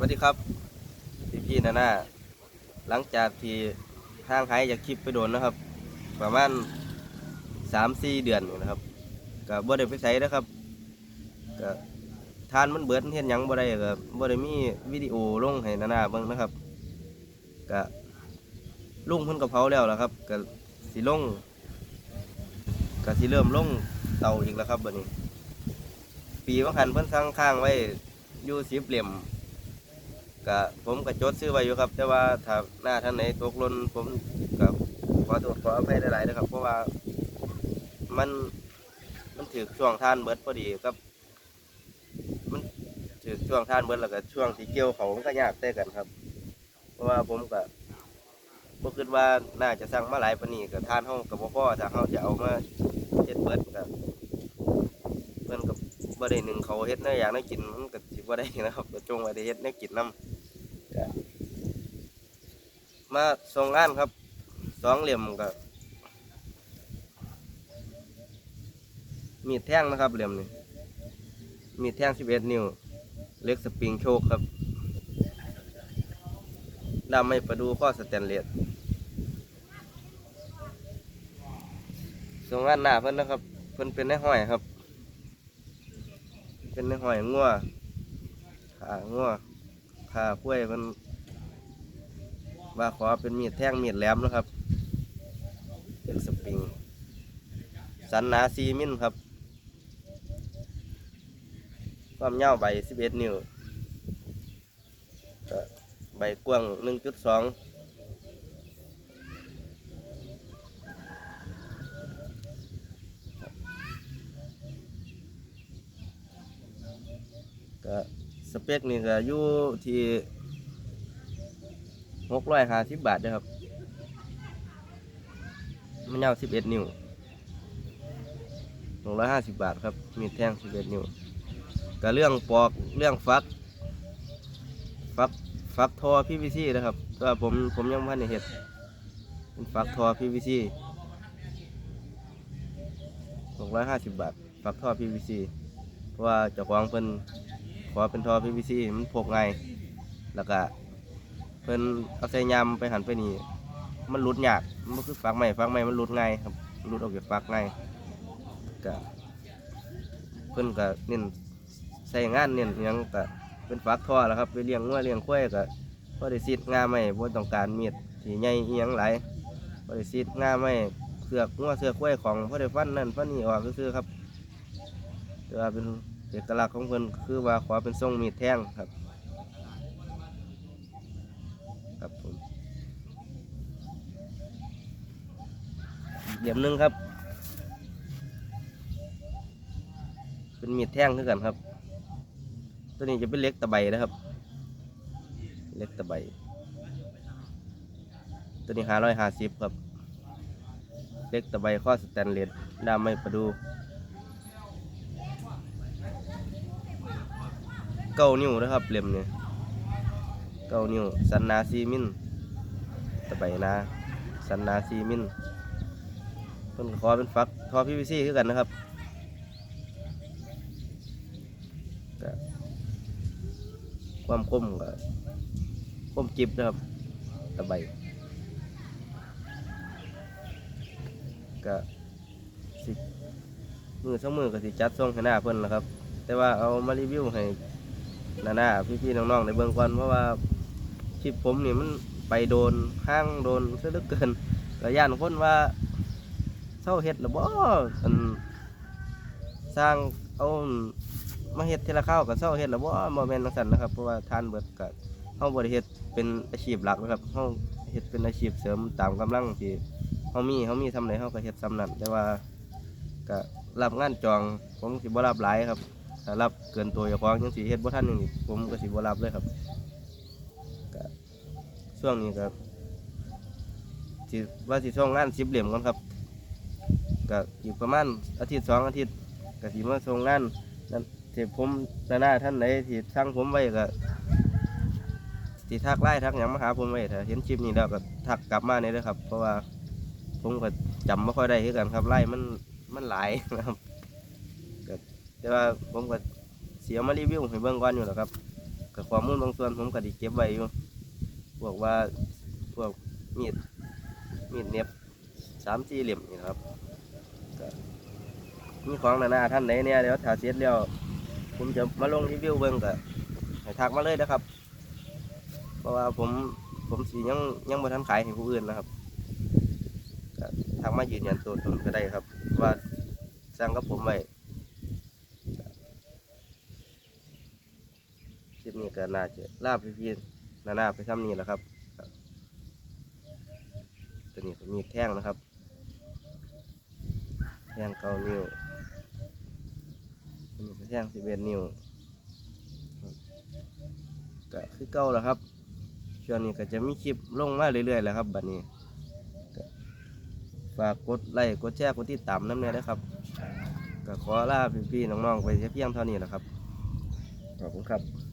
วัสดีครับ พี่พี่นานาหลังจากที่ห้างหายจากคลิปไปโดนนะครับ ประมาณสามสี่เดือนนะครับก็บ่ได้ไปใส่นะครับก็ทานมันเบิดเห็นยังบ่ได้ก็บ่ได้มีวิดีโอลงให้นาหน้าเบิ่งนะครับก็ลุงเพิ่นกับเผาแล้วละครับก็สิลงก็สิเริ่มลงเตาอีกแล้วครับบัดนี้ ปีว่าหันเพิ่นสั่งข้างไว้อยู่สิบเหลี่ยม ก็ผมก็จดซื้อไว้อยู่ครับ แต่ว่าถ้าหน้าท่านไหนตกหล่นผมก็ขอโทษขออภัยหลายๆนะครับ เพราะว่ามันมันถือช่วงท่านเบิดพอดีครับ มันถือช่วงท่านเบิดแล้วก็ช่วงที่เกี่ยวเขามันก็ยากเต้กันครับ เพราะว่าผมก็บ่คิดว่าน่าจะสั่งมาหลายปานนี้ก็ทานเฮากับบ่อถ้าเฮาจะเอามาเฮ็ดเบิดก็เพิ่นก็บ่ได้หนึ่งเขาเฮ็ดแนวอย่างแนวกินมันก็สิบ่ได้นะครับก็จงไว้ได้เฮ็ดแนวกินนํก็ มาส่งงานครับสองเหลี่ยมก็มีดแท่งนะครับเหลี่ยมนี่มีดแท่งสิบเอ็ดนิ้ว เล็กสปริงโชคครับดำไม่ประดูข้อสแตนเลสส่งงานหน้าเพิ่นนะครับ เพิ่นเป็นในห้อยครับ เป็นในห้อยงัวขางัวค่าคุ้วยมัน ว่าขอเป็นมีดแท่งมีดแหลมนะครับ เป็นสปริง สันหนาซีมิลครับ ความยาวใบ 11 นิ้ว ใบกว้าง 1.2ก็สเปคนี่ก็อยู่ที่ หกร้อยห้าสิบบาทนะครับ มันยาวสิบเอ็ดนิ้วหกร้อยห้าสิบบาทครับ มีดแท่งสิบเอ็ดนิ้วก็เรื่องปอกเรื่องฟัก ฟักฟักทอ PVC นะครับก็ผมผมยังพันในเห็ดเป็นฟักทอ PVC หกร้อยห้าสิบบาท ฟักทอ PVC เพราะว่าเจ้าของเพิ่นขอเป็นท่อ PVC มันพกง่ายแล้วก็ เพิ่นเอาใส่ยามไปหันไปนี่มันหลุดยากมันคือฟักใหม่ฟักใหม่มันหลุดง่ายครับหลุดออกจากฟักง่ายก็เพิ่นก็เน้นใส่งานเน้นยังก็เป็นฟักท่อแล้วครับไปเลี้ยงงัวเลี้ยงควายก็พอได้ซีดงาไม่บ่ต้องการมีดที่ใหญ่อีหยังหลายพอได้ซีดงาไม่เสือกงัวเสือกควายของพอได้ฟันนั่นฟันนี่ออกก็คือๆครับแต่ว่าเป็นเอกลักษณ์ของเพิ่นคือว่าขอเป็นทรงมีดแท่งครับผมอีก เหลี่ยมหนึงครับ เป็นมีดแท่งคือกันครับ ตัวนี้จะเป็นเล็กตะไบนะครับ เล็กตะไบตัวนี้หาร้อยห้าสิบครับ เล็กตะไบข้อสแตนเลสด้ามไม้ประดู เก้านิ้วนะครับเหลี่ยมเนี่ยเก้านิ้วสันนาซีมินตะไบนาสันนาซีมิน เพิ่นก็ขอเป็นฟักทอพีวีซีคือกันนะครับความคมก็คมจิบนะครับตะไบก็สิมือสองมือก็สิจัดส่งให้หน้าเพิ่นนะครับ แต่ว่าเอามารีวิวให้นานาพี่ๆน้องๆในเบื้องก่อนเพราะว่าคลิปผมนี่มันไปโดนห้างโดนซะเหลือเกินก็ย่านคนว่า เศร้าเฮ็ดหรือบ่อันสร้างเอามาเฮ็ดเทละข้าวกับเศร้าเฮ็ดหรือบ่บ่แม่นจังซั่นนะครับเพราะว่าทานเบิดก็เฮาบ่ได้เฮ็ดเป็นอาชีพหลักนะครับเฮาเฮ็ดเป็นอาชีพเสริมตามกำลังที่เฮามีเฮามีทำไหนเฮาก็เฮ็ดซ้ำนั้นแต่ว่าก็รับงานจองผมสิบ่รับหลายครับถ้ารับเกินตัวเจ้าของยังสิเฮ็ดบ่ทันอย่างนี้ผมก็สิบ่รับเลยครับก็ช่วงนี้ก็สิว่าสิส่งงาน10เหลี่ยมก่อนครับ ก็อีกประมาณอาทิตย์สองอาทิตย์ก็สิมาส่งงานนั่นเที่ผมหน้าท่านไหนที่สั่งผมไว้ก็สิทักไลน์ทักหยังมาหาผมไว้ถ้าเห็นคลิปนี้แล้วก็ทักกลับมาเนี่ยเด้อครับ เพราะว่าผมก็จำไม่ค่อยได้คือกันครับไล่มันมันหลายนะครับแต่ว่าผมก็เสียมารีวิวให้เบิ่งก่อนอยู่แหล้วครับกับข้อมูลบางส่วนผมก็ดีเก็บไว้อยู่พวกว่าพวกมีดมีดเน็บสามสี่เหลี่ยมนี่ครับ มีของหนานาท่านไหนเนี่ยเดี๋ยวถ้าเสร็จแล้วผมจะมาลงรีวิวเบิ่งก็ให้ทักมาเลยนะครับ เพราะว่าผมผมสียังยังบ่ทันขายให้ผู้อื่นนะครับทักมายืนยันตัวตนก็ได้ครับ ว่าสั่งกับผมไว้คลิปนี้ก็น่าจะลาพี่พี่ๆนานาไปทำนี่แหละครับครับตัวนี้ก็มีแท่งนะครับแท่งเก้านิ้ว อันนี้ก็แท่งสิบเอ็ดนิ้วก็คือเก่าแล้วครับช่วงนี้ก็จะมีคลิปลงมาเรื่อยๆแล้วครับบัดนี้ฝากกดไลค์กดแชร์กดติดตามน้ำเนียนะครับก็ขอลาพี่ๆน้องๆไปเพียงเท่านี้แหละครับขอบคุณครับ